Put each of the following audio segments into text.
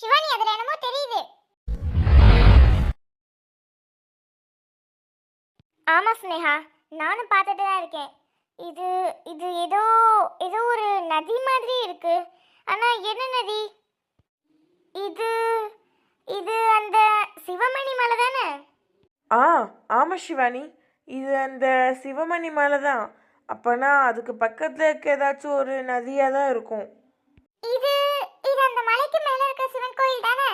சிவானி அதுல என்னமோ தெரியுது. ஆமா ஸ்னேகா நானும் பார்த்துட்டு தான் இருக்கேன். இது இது ஏதோ ஏதோ ஒரு நதி மாதிரி இருக்கு. ஆனா என்ன நதி? இது இது அந்த சிவமணி மலை தானே? ஆ ஆமாம் சிவானி. இது அந்த சிவமணி மலை தான். அப்போனா அதுக்கு பக்கத்தில் இருக்க ஏதாச்சும் ஒரு நதியாக தான் இருக்கும். இது இது அந்த மலைக்கு மேல இருக்க சிவன் கோயில் தானே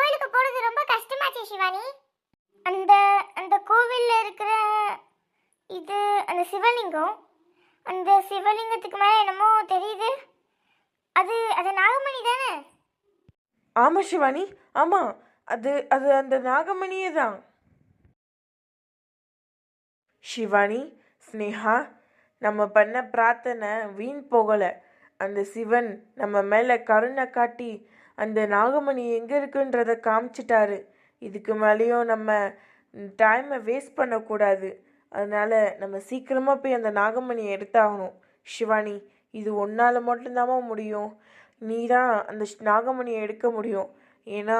கோவிலுக்கு போறது ரொம்ப கஷ்டமாச்சு சிவானி. அந்த அந்த கோவில்ல இருக்கிற இது அந்த சிவலிங்கம் அந்த சிவலிங்கத்துக்கு மேலே என்னமோ தெரியுது. அது அது நாகமணி தானே? ஆமாம் சிவானி ஆமாம் அது அது அந்த நாகமணியே தான். சிவானி ஸ்னேகா நம்ம பண்ண பிரார்த்தனை வீண் போகலை. அந்த சிவன் நம்ம மேலே கருணை காட்டி அந்த நாகமணி எங்கே இருக்குன்றத காமிச்சிட்டாரு. இதுக்கு மேலேயும் நம்ம டைமை வேஸ்ட் பண்ணக்கூடாது. அதனால் நம்ம சீக்கிரமாக போய் அந்த நாகமணியை எடுத்தாகணும். சிவானி இது ஒன்றால் மட்டும்தாம்மா முடியும். நீ தான் அந்த நாகமணியை எடுக்க முடியும். ஏன்னா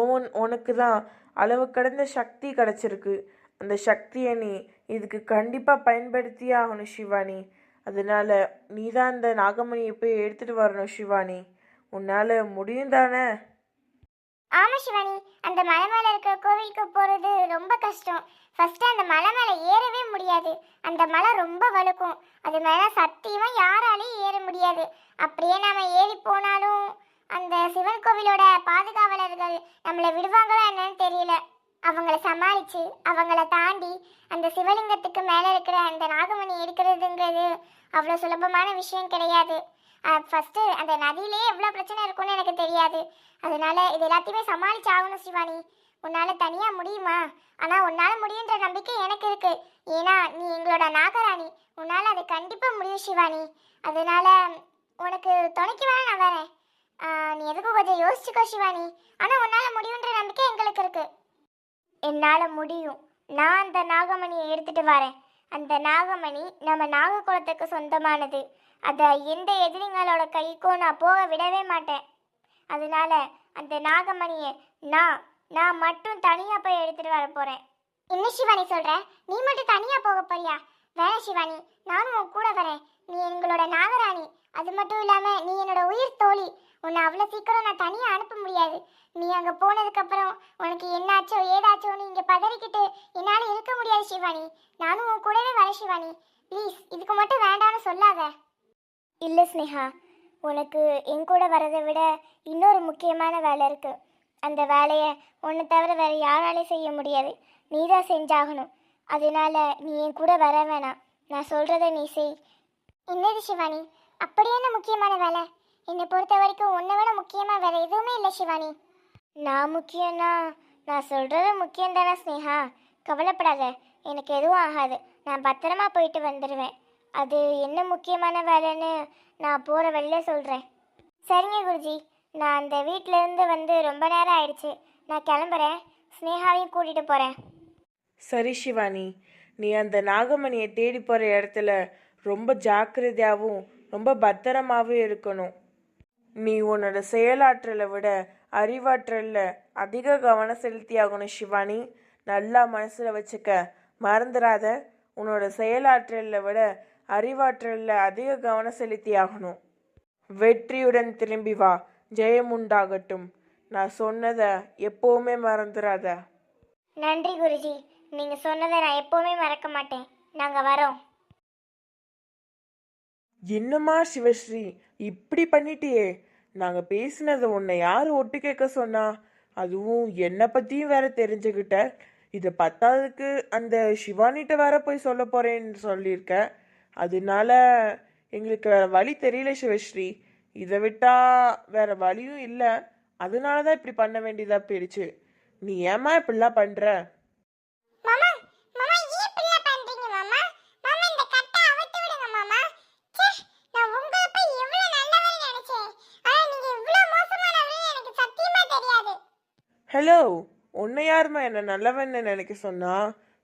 ஓன் உனக்கு தான் அளவு கடந்த சக்தி கிடச்சிருக்கு. அந்த சக்தியை நீ இதுக்கு கண்டிப்பாக பயன்படுத்தியே ஆகணும் சிவானி அதனால் நீ தான் அந்த நாகமணியை போய் எடுத்துகிட்டு வரணும் சிவானி உன்னால் முடியும் தானே? ஆமா சிவானி. அந்த மலை மேல இருக்கிற கோவிலுக்கு போறது ரொம்ப கஷ்டம். ஃபர்ஸ்ட் அந்த மலை மேல ஏறவே முடியாது. அந்த மலை ரொம்ப வழுக்கும். அது மேல சத்தியமா யாராலையும் ஏற முடியாது. அப்படியே நாம ஏறி போனாலும் அந்த சிவன் கோவிலோட பாதுகாவலர்கள் நம்மளை விடுவாங்களா என்னன்னு தெரியல. அவங்கள சமாளிச்சு அவங்கள தாண்டி அந்த சிவலிங்கத்துக்கு மேல இருக்கிற அந்த நாகமணி எடுக்கிறதுங்கிறது அவ்வளோ சுலபமான விஷயம் கிடையாது. ஃபஸ்ட்டு அந்த நதியிலே எவ்வளோ பிரச்சனை இருக்கும்னு எனக்கு தெரியாது. அதனால இது எல்லாத்தையுமே சமாளிச்சு ஆகணும் சிவானி. உன்னால் தனியாக முடியுமா? ஆனால் உன்னால் முடியுன்ற நம்பிக்கை எனக்கு இருக்குது ஏன்னா நீ எங்களோட நாகராணி. உன்னால் அது கண்டிப்பாக முடியும் சிவானி. அதனால உனக்கு துணைக்கு வேணா நான் வரேன். நீ எதுக்கும் கொஞ்சம் யோசிச்சுக்கோ சிவானி. ஆனால் உன்னால் முடியுன்ற நம்பிக்கை எங்களுக்கு இருக்குது என்னால் முடியும். நான் அந்த நாகமணியை எடுத்துகிட்டு வரேன். அந்த நாகமணி நம்ம நாககுலத்துக்கு சொந்தமானது. அதை எந்த எதிரிங்களோட கைக்கும் நான் போக விடவே மாட்டேன். அதனால அந்த நாகமணியை நான் நான் மட்டும் தனியாக போய் எடுத்துகிட்டு வர போகிறேன் என்ன சிவானி சொல்கிறேன் நீ மட்டும் தனியாக போக போறியா? வேணாம் சிவானி நானும் உன் கூட வரேன். நீ எங்களோட நாகராணி. அது மட்டும் இல்லாமல் நீ என்னோட உயிர் தோழி. உன்னை அவ்வளோ சீக்கிரம் நான் தனியாக அனுப்ப முடியாது. நீ அங்கே போனதுக்கப்புறம் உனக்கு என்னாச்சோ ஏதாச்சோன்னு இங்கே பதறிக்கிட்டு என்னால் இருக்க முடியாது சிவானி. நானும் உன் கூடவே வரேன் சிவானி. ப்ளீஸ் இதுக்கு மட்டும் வேண்டாம்னு சொல்லாத. இல்லை ஸ்னேகா உனக்கு என் கூட வரதை விட இன்னொரு முக்கியமான வேலை இருக்கு. அந்த வேலையை உன்னை தவிர வேற யாராலையும் செய்ய முடியாது. நீ தான் செஞ்சாகணும். அதனால நீ என் கூட வர வேணாம். நான் சொல்கிறத நீ செய். என்னது சிவானி? அப்படியான என்ன முக்கியமான வேலை? என்னை பொறுத்த வரைக்கும் உன்னை விட முக்கியமாக வேற எதுவுமே இல்லை சிவானி. நான் முக்கியம்னா நான் சொல்கிறது முக்கியம் தானே ஸ்னேகா கவலைப்படாத. எனக்கு எதுவும் ஆகாது. நான் பத்திரமா போயிட்டு வந்துடுவேன் அது என்ன முக்கியமான வேலைன்னு நான் போகிற வழியில் சொல்கிறேன் சரிங்க குருஜி நான் அந்த வீட்டிலேருந்து வந்து ரொம்ப நேரம் ஆயிடுச்சு. நான் கிளம்புறேன். ஸ்னேகாவையும் கூட்டிகிட்டு போகிறேன் சரி சிவானி நீ அந்த நாகமணியை தேடி போகிற இடத்துல ரொம்ப ஜாக்கிரதையாகவும் ரொம்ப பத்திரமாகவும் இருக்கணும். நீ உன்னோட செயலாற்றலை விட அறிவாற்றலில் அதிக கவனம் செலுத்தியாகணும் சிவானி. நல்லா மனசில் வச்சுக்க. மறந்துடாத உன்னோட செயலாற்றலில் விட அறிவாற்றலில் அதிக கவனம் செலுத்தியாகணும் வெற்றியுடன் திரும்பி வா. ஜெயம் உண்டாகட்டும். நான் சொன்னதை எப்போவுமே மறந்துடாத நன்றி குருஜி. நீங்கள் சொன்னதை நான் எப்போவுமே மறக்க மாட்டேன். நாங்கள் வரோம். என்னம்மா சிவஸ்ரீ? இப்படி பண்ணிட்டியே. நாங்க பேசினதை உன்னை யார் ஒட்டு கேட்க சொன்னா? அதுவும் என்னை பத்தியும் வேற தெரிஞ்சுக்கிட்ட இதை பத்தாததுக்கு அந்த சிவானிட்ட வேற போய் சொல்ல போறேன்னு சொல்லியிருக்க. அதனால எங்களுக்கு வேற வழி தெரியல சிவஸ்ரீ. இதை விட்டா வேற வழியும் இல்லை. அதனால தான் இப்படி பண்ண வேண்டியதா போயிடுச்சு. நீ ஏம்மா இப்படிலாம் பண்ற? ஹலோ உன்னை யாரும்மா என்ன நல்லவன்னு நினைக்க சொன்னா?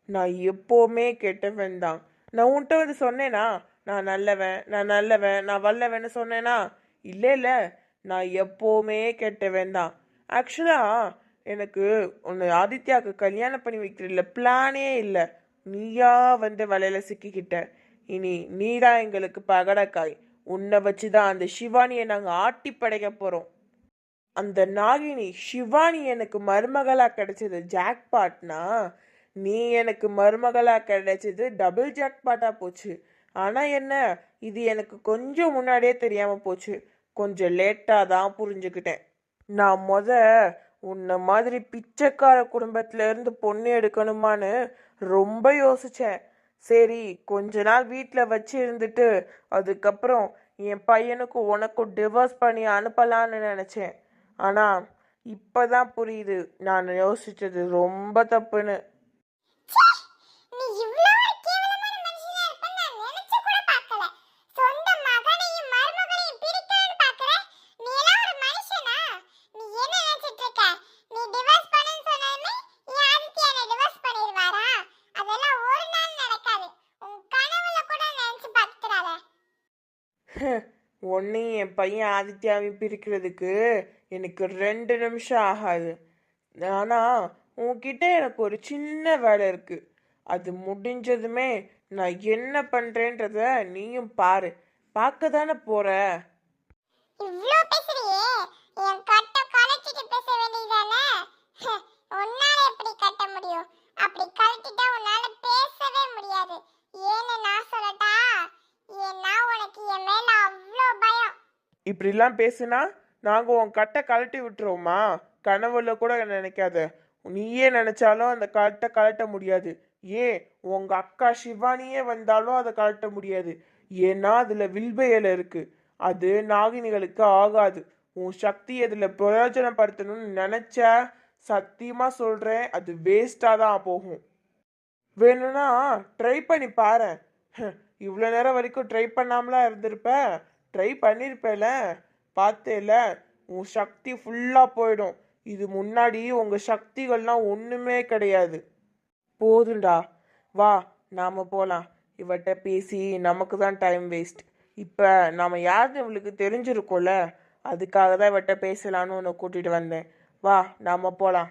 நான் எப்போவுமே கெட்டவன் தான் நான் உன்கிட்ட வந்து சொன்னேனா? நான் நல்லவன் நான் நல்லவன் நான் வல்லவன்னு சொன்னேனா? இல்லை இல்லை நான் எப்போவுமே கெட்டவன் தான். ஆக்சுவலாக எனக்கு உன்னை ஆதித்யாவுக்கு கல்யாணம் பண்ணி வைக்கிறதில்ல பிளானே இல்லை. நீயா வந்து வலையில் சிக்கிக்கிட்ட. இனி நீதான் எங்களுக்கு பகடக்காய். உன்னை வச்சு தான் அந்த சிவானியை நாங்கள் ஆட்டி படைக்க போகிறோம் அந்த நாகினி சிவானி எனக்கு மருமகளாக கிடைச்சது ஜாக்பாட்னா நீ எனக்கு மருமகளாக கிடைச்சது டபுள் ஜாக்பாட்டாக போச்சு. ஆனால் என்ன? இது எனக்கு கொஞ்சம் முன்னாடியே தெரியாமல் போச்சு. கொஞ்சம் லேட்டாக தான் புரிஞ்சுக்கிட்டேன். நான் முத உன்னை மாதிரி பிச்சைக்கார குடும்பத்திலேருந்து பொண்ணு எடுக்கணுமான்னு ரொம்ப யோசித்தேன் சரி கொஞ்ச நாள் வீட்டில் வச்சு இருந்துட்டு அதுக்கப்புறம் என் பையனுக்கும் உனக்கும் டிவோர்ஸ் பண்ணி அனுப்பலான்னு நினச்சேன். ஆனால் இப்போ தான் புரியுது. நான் யோசித்தது ரொம்ப தப்புன்னு. கூட சொந்த ஒரு என் அதெல்லாம் ஒரு நாள் ஒன்னையும் என் பையன் ஆதித்யாவையும் பிரிக்கிறதுக்கு எனக்கு ரெண்டு நிமிஷம் ஆகாது. ஆனால் உன்கிட்ட எனக்கு ஒரு சின்ன வேலை இருக்கு. அது முடிஞ்சதுமே நான் என்ன பண்ணுறேன்றத நீயும் பாரு பார்க்க தானே போற இவ்ளோ பேசுறியே, என் கட்ட கழட்டிட்டு பேச வேண்டியதுதானே? ஹ், உன்னால எப்படி கட்ட முடியும்? அப்படி கழட்டிட்டா உன்னால பேசவே முடியாது. ஏன்னு நான் சொல்லட்டா? ஏன்னா உனக்கு என் மேல அவ்ளோ பயம். இப்படிலாம் பேசுனா நாங்கள் உன் கட்டை கழட்டி விட்டுருவோமா கனவுல கூட நினைக்காத நீயே நினைச்சாலும் அந்த கட்டை கழட்ட முடியாது ஏன் உங்க அக்கா சிவானியே வந்தாலும் அதை கழட்ட முடியாது? ஏன்னா அதுல வில்பையில இருக்கு. அது நாகினிகளுக்கு ஆகாது. உன் சக்தி அதுல பிரயோஜனப்படுத்தணும்னு நினைச்ச சத்தியமா சொல்றேன் அது வேஸ்டா தான் போகும். வேணும்னா ட்ரை பண்ணி பாரு. இவ்வளோ நேரம் வரைக்கும் ட்ரை பண்ணாமலாம் இருந்திருப்ப? ட்ரை பண்ணியிருப்பேல பார்த்தேல உன் சக்தி ஃபுல்லாக போயிடும். இது முன்னாடி உங்கள் சக்திகள்லாம் ஒன்றுமே கிடையாது. போதும்டா. வா நாம் போகலாம் இவட்ட பேசி நமக்கு தான் டைம் வேஸ்ட் இப்போ நாம் யாருன்னு இவளுக்கு தெரிஞ்சிருக்கோம்ல. அதுக்காக தான் இவட்ட பேசலான்னு உன்னை கூட்டிகிட்டு வந்தேன். வா நாம் போகலாம்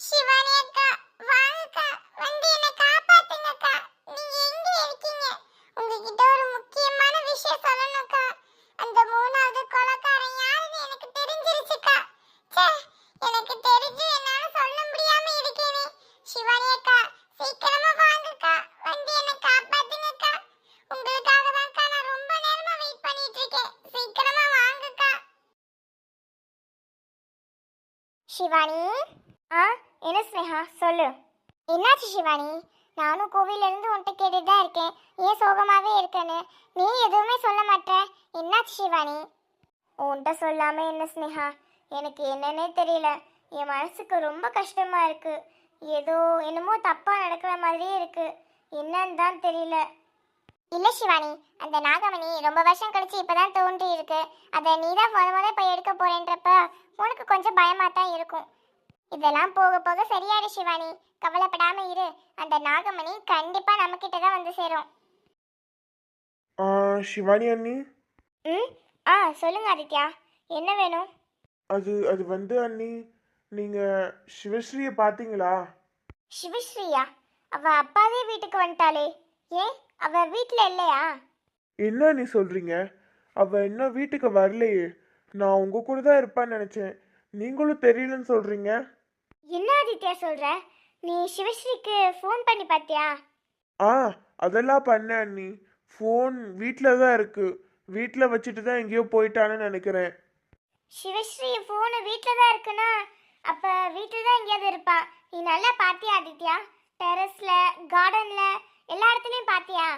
சிவானி அக்கா, வாங்கக்கா, வந்து என்னை காப்பாத்துங்கக்கா. நீங்க எங்க இருக்கீங்க? உங்ககிட்ட ஒரு முக்கியமான விஷயம் சொல்லணும்க்கா. அந்த மூணாவது கொலைகாரன் யாருன்னு எனக்கு தெரிஞ்சிருச்சுக்கா. ச்சே, எனக்கு தெரிஞ்சு என்னால சொல்ல முடியாம இருக்கேனே. சிவானி அக்கா, சீக்கிரமா வாங்கக்கா. வந்து என்னை காப்பாத்துங்கக்கா. உங்களுக்காக தான்க்கா நான் ரொம்ப நேரமா வெயிட் பண்ணிட்டு இருக்கேன். சீக்கிரமா வாங்கக்கா. சிவானி? ஆ என்ன ஸ்னேகா சொல்லு. என்னாச்சு சிவானி? நானும் கோவிலேருந்து உன்ட்ட கேட்டுட்டு தான் இருக்கேன். ஏன் சோகமாகவே இருக்கேன்னு? நீ எதுவுமே சொல்ல மாட்ட. என்னாச்சு சிவானி? உன்கிட்ட சொல்லாம என்ன ஸ்னேகா எனக்கு என்னன்னே தெரியல. என் மனசுக்கு ரொம்ப கஷ்டமாக இருக்குது ஏதோ என்னமோ தப்பாக நடக்கிற மாதிரியே இருக்குது என்னன்னு தான் தெரியல. இல்ல சிவானி அந்த நாகமணி ரொம்ப வருஷம் கழிச்சு இப்பதான் தோன்றி இருக்கு அதை நீ தான் முத முத போய் எடுக்க போறேன்றப்ப உனக்கு கொஞ்சம் பயமா தான் இருக்கும். இதெல்லாம் போக போக சரியாயிடு சிவானி. கவலைப்படாம இரு. அந்த நாகமணி கண்டிப்பா நம்ம கிட்ட தான் வந்து சேரும். ஆ, சிவானி அண்ணி? ம் ஆ சொல்லுங்க ஆதித்யா. என்ன வேணும்? அது அது வந்து அண்ணி நீங்கள் சிவஸ்ரீயை பார்த்தீங்களா? சிவஸ்ரீயா? அவ அப்பாவே வீட்டுக்கு வந்துட்டாளே. ஏன்? அவ வீட்ல இல்லையா? என்ன நீ சொல்கிறீங்க அவள் இன்னும் வீட்டுக்கு வரலையே. நான் உங்கள் கூட தான் இருப்பான்னு நினச்சேன். நீங்களும் தெரியலன்னு சொல்கிறீங்க என்ன ஆதித்யா சொல்ற? நீ சிவஸ்ரீக்கு ஃபோன் பண்ணி பார்த்தியா ஆ அதெல்லாம் பண்ணேன் அண்ணி. ஃபோன் வீட்டில் தான் இருக்குது வீட்டில் வச்சுட்டு தான் எங்கேயோ போயிட்டான்னு நினைக்கிறேன். சிவஸ்ரீ ஃபோனு வீட்டில் தான் இருக்குன்னா அப்போ வீட்டில் தான் எங்கேயாவது இருப்பா. நீ நல்லா பார்த்தியா ஆதித்யா? டெரஸில் கார்டனில் எல்லா இடத்துலையும் பார்த்தியா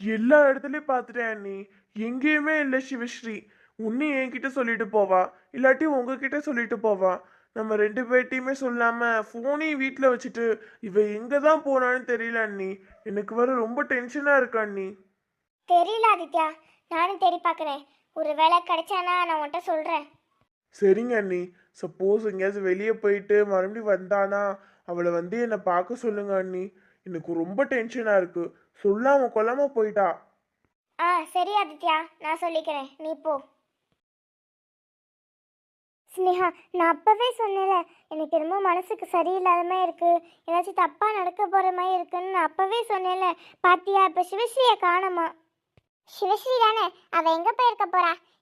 எல்லா இடத்துலையும் பார்த்துட்டேன் அண்ணி. எங்கேயுமே இல்லை சிவஸ்ரீ. உன்னை என்கிட்ட சொல்லிட்டு போவா. இல்லாட்டி உங்ககிட்ட சொல்லிட்டு போவா. நம்ம ரெண்டு பேர்ட்டையுமே சொல்லாம ஃபோனையும் வீட்டில் வச்சுட்டு இவ எங்க தான் போனான்னு தெரியல அண்ணி. எனக்கு வர ரொம்ப டென்ஷனா இருக்கு அண்ணி. தெரியல ஆதித்யா. நானும் தேடி பார்க்குறேன் ஒரு வேளை கிடைச்சானா நான் உன்கிட்ட சொல்கிறேன் சரிங்க அண்ணி. சப்போஸ் எங்கேயாவது வெளியே போயிட்டு மறுபடியும் வந்தானா அவளை வந்து என்னை பார்க்க சொல்லுங்க அண்ணி. எனக்கு ரொம்ப டென்ஷனா இருக்கு. சொல்லாம கொல்லாம போயிட்டா. ஆ சரி ஆதித்யா. நான் சொல்லிக்கிறேன். நீ போ. ஸ்னேகா நான் அப்பவே சொன்னேன்ல. எனக்கு என்னமோ மனசுக்கு சரியில்லாத மாதிரி இருக்கு. ஏதாச்சும் தப்பா நடக்க போற மாதிரி இருக்குன்னு நான் அப்பவே சொன்னேன்ல. பாத்தியா? இப்ப சிவஸ்ரீயை காணோமா? சிவஸ்ரீ தானே? அவ எங்க போயிருக்க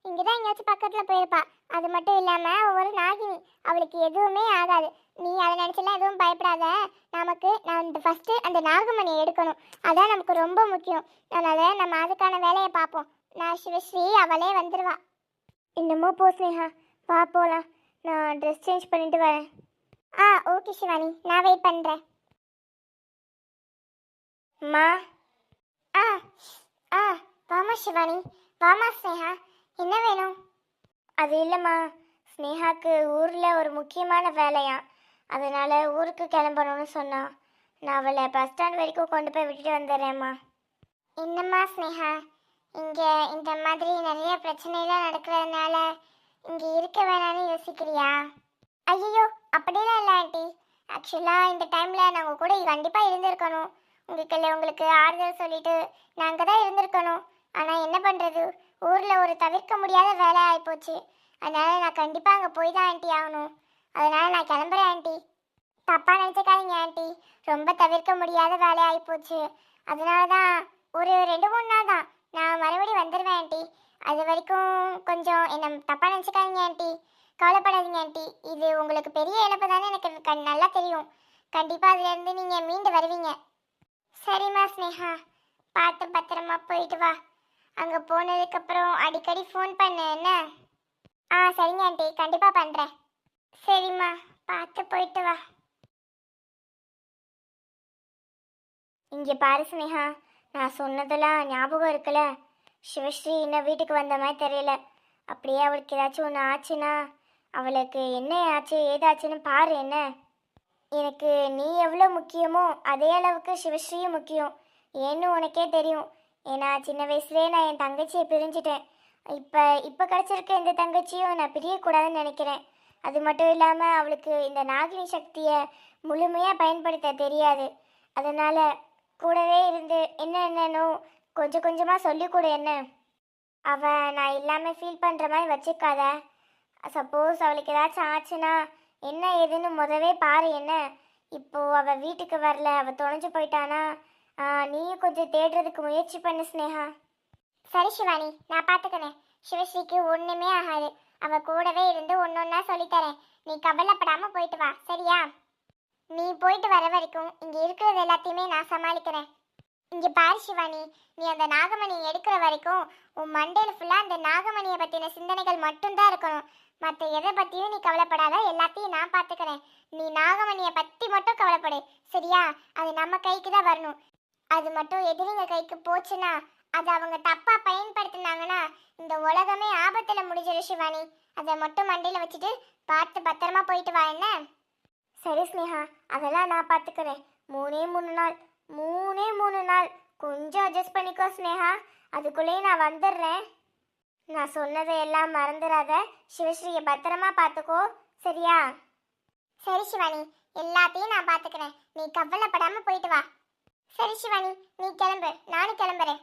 இங்கே இங்கதான் எங்கேயாச்சும் பக்கத்துல போயிருப்பா. அது மட்டும் இல்லாம ஒரு நாகினி. அவளுக்கு எதுவுமே ஆகாது. நீ அதை நினைச்சலாம் எதுவும் பயப்படாத. நமக்கு நான் இந்த ஃபர்ஸ்ட் அந்த நாகமணி எடுக்கணும். அதான் நமக்கு ரொம்ப முக்கியம். அதனால நம்ம அதுக்கான வேலையை பார்ப்போம். நான் சிவஸ்ரீ அவளே வந்துடுவா இன்னமும் போ ஸ்னேகா. வா போலாம். நான் ட்ரெஸ் சேஞ்ச் பண்ணிட்டு வரேன். ஆ ஓகே சிவானி. நான் வெயிட் பண்ணுறேன் அம்மா ஆ ஆ வாமா சிவானி. வாமா ஸ்னேகா. என்ன வேணும்? அது இல்லைம்மா. ஸ்னேகாக்கு ஊரில் ஒரு முக்கியமான வேலையா அதனால் ஊருக்கு கிளம்பணும்னு சொன்னான். நான் அவளை பஸ் ஸ்டாண்ட் வரைக்கும் கொண்டு போய் விட்டுட்டு வந்துடுறேம்மா. என்னம்மா ஸ்னேகா இங்கே இந்த மாதிரி நிறைய பிரச்சனைலாம் நடக்கிறதுனால இங்கே இருக்க வேணாம்னு யோசிக்கிறியா? ஐயோ அப்படிலாம் இல்லை ஆண்டி. ஆக்சுவலாக இந்த டைமில் நாங்கள் கூட கண்டிப்பாக இருந்திருக்கணும். உங்களுக்கு இல்லை உங்களுக்கு ஆறுதல் சொல்லிட்டு நாங்கள் தான் இருந்திருக்கணும். ஆனால் என்ன பண்ணுறது ஊரில் ஒரு தவிர்க்க முடியாத வேலை ஆகிப்போச்சு அதனால் நான் கண்டிப்பாக அங்கே போய் தான் ஆண்டி ஆகணும். அதனால் நான் கிளம்புறேன் ஆண்டி தப்பாக நினச்சிக்காதீங்க ஆண்டி ரொம்ப தவிர்க்க முடியாத வேலை ஆகிப்போச்சு அதனால தான் ஒரு ரெண்டு மூணு நாள் தான். நான் மறுபடியும் வந்துடுவேன் ஆண்டி அது வரைக்கும் கொஞ்சம் என்ன தப்பாக நினச்சிக்காதீங்க ஆண்டி கவலைப்படாதீங்க ஆண்டி இது உங்களுக்கு பெரிய இழப்பு தானே எனக்கு கண் நல்லா தெரியும். கண்டிப்பாக அதுலேருந்து நீங்கள் மீண்டு வருவீங்க. சரிம்மா ஸ்னேகா. பார்த்து பத்திரமா போயிட்டு வா. அங்கே போனதுக்கப்புறம் அடிக்கடி ஃபோன் பண்ணு என்ன? ஆ சரிங்க ஆண்டி கண்டிப்பாக பண்ணுறேன் சரிம்மா. பார்த்து போயிட்டு வா. இங்கே பாரு ஸ்னேகா நான் சொன்னதெல்லாம் ஞாபகம் இருக்குல்ல? சிவஸ்ரீ இன்னும் வீட்டுக்கு வந்த மாதிரி தெரியல. அப்படியே அவளுக்கு ஏதாச்சும் ஒன்று ஆச்சுன்னா அவளுக்கு என்ன ஆச்சு ஏதாச்சுன்னு பாரு என்ன? எனக்கு நீ எவ்வளோ முக்கியமோ அதே அளவுக்கு சிவஸ்ரீயும் முக்கியம். ஏன்னு உனக்கே தெரியும். ஏன்னா சின்ன வயசுலேயே நான் என் தங்கச்சியை பிரிஞ்சிட்டேன். இப்போ இப்போ கிடச்சிருக்க இந்த தங்கச்சியும் நான் பிரியக்கூடாதுன்னு நினைக்கிறேன். அது மட்டும் இல்லாமல் அவளுக்கு இந்த நாகினி சக்தியை முழுமையாக பயன்படுத்த தெரியாது. அதனால் கூடவே இருந்து என்ன கொஞ்சம் கொஞ்சமாக சொல்லிக் கொடு என்ன. அவள் நான் இல்லாமல் ஃபீல் பண்ணுற மாதிரி வச்சுக்காத. சப்போஸ் அவளுக்கு ஏதாச்சும் ஆச்சுன்னா என்ன ஏதுன்னு முதவே பாரு என்ன. இப்போது அவள் வீட்டுக்கு வரல அவள் தொலைஞ்சு போயிட்டானா நீயும் கொஞ்சம் தேடுறதுக்கு முயற்சி பண்ணு ஸ்னேகா சரி சிவானி நான் பார்த்துக்கிறேன் சிவஸ்ரீக்கு ஒன்றுமே ஆகாது. அவ கூடவே இருந்து ஒன்னொன்னா சொல்லித்தரேன். நீ கவலைப்படாம போயிட்டு வா சரியா? நீ போயிட்டு வர வரைக்கும் இங்க இருக்கிறது எல்லாத்தையுமே நான் சமாளிக்கிறேன். இங்க பாரு சிவானி நீ அந்த நாகமணி எடுக்கிற வரைக்கும் உன் மண்டையில் ஃபுல்லா அந்த நாகமணியை பற்றின சிந்தனைகள் மட்டும்தான் இருக்கணும். மற்ற எதை பற்றியும் நீ கவலைப்படாத எல்லாத்தையும் நான் பார்த்துக்கிறேன் நீ நாகமணியை பத்தி மட்டும் கவலைப்படு சரியா? அது நம்ம கைக்கு தான் வரணும். அது மட்டும் எதிரிங்க கைக்கு போச்சுன்னா அது அவங்க தப்பா பயன்படுத்தினாங்கன்னா இந்த உலகமே ஆபத்துல முடிஞ்சிடும் சிவானி. அதை மட்டும் மண்டையில வச்சுட்டு பார்த்து பத்திரமா போயிட்டு வா என்ன? சரி ஸ்னேகா அதெல்லாம் நான் பார்த்துக்கிறேன். மூணே மூணு நாள் மூணே மூணு நாள். கொஞ்சம் அட்ஜஸ்ட் பண்ணிக்கோ ஸ்னேகா அதுக்குள்ளேயே நான் வந்துடுறேன். நான் சொன்னதை எல்லாம் மறந்துடாத. சிவஸ்ரீயை பத்திரமா பார்த்துக்கோ சரியா? சரி சிவானி எல்லாத்தையும் நான் பார்த்துக்கிறேன். நீ கவலைப்படாமல் போயிட்டு வா. சரி சிவானி நீ கிளம்பு. நானும் கிளம்புறேன்.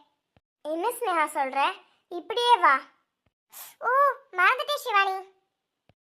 என்ன ஸ்னேகா சொல்ற? இப்படியே வா. ஓ மறந்துட்டே சிவானி.